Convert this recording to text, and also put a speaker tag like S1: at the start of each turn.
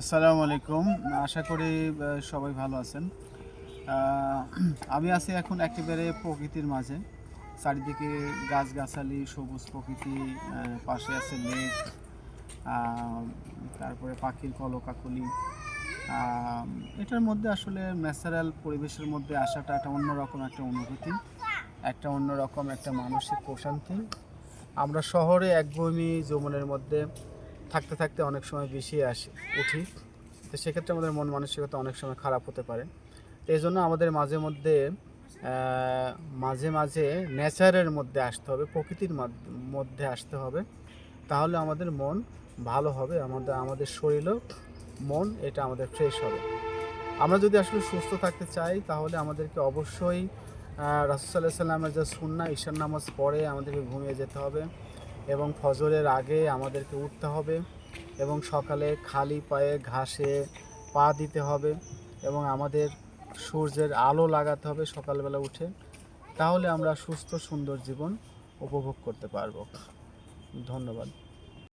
S1: আসসালামু আলাইকুম। আশা করি সবাই ভালো আছেন। আমি আছি এখন একেবারে প্রকৃতির মাঝে। চারিদিকে গাছগাছালি, সবুজ প্রকৃতি পাশে আছে লেক তারপরে পাখির কলকাকলি। এটার মধ্যে আসলে ন্যাচারাল পরিবেশের মধ্যে আসাটা একটা অন্যরকম একটা অনুভূতি, একটা অন্যরকম একটা মানসিক প্রশান্তি। আমরা শহরে একঘেয়েমি যৌবনের মধ্যে থাকতে থাকতে অনেক সময় বেশি আসি, উঠি। তো সেক্ষেত্রে আমাদের মন মানসিকতা অনেক সময় খারাপ হতে পারে। এই জন্য আমাদের মাঝে মধ্যে মাঝে মাঝে নেচারের মধ্যে আসতে হবে, প্রকৃতির মধ্যে আসতে হবে। তাহলে আমাদের মন ভালো হবে, আমাদের আমাদের শরীরও মন, এটা আমাদের ফ্রেশ হবে। আমরা যদি আসলে সুস্থ থাকতে চাই, তাহলে আমাদেরকে অবশ্যই রাসুসাল্লাহ সাল্লামের যে সুন্না ঈশান নামাজ পড়ে আমাদেরকে ঘুমিয়ে যেতে হবে। এবং ফজরের আগে আমাদেরকে উঠতে হবে এবং সকালে খালি পায়ে ঘাসে পা দিতে হবে এবং আমাদের সূর্যের আলো লাগাতে হবে সকালবেলা উঠে। তাহলে আমরা সুস্থ সুন্দর জীবন উপভোগ করতে পারব। ধন্যবাদ।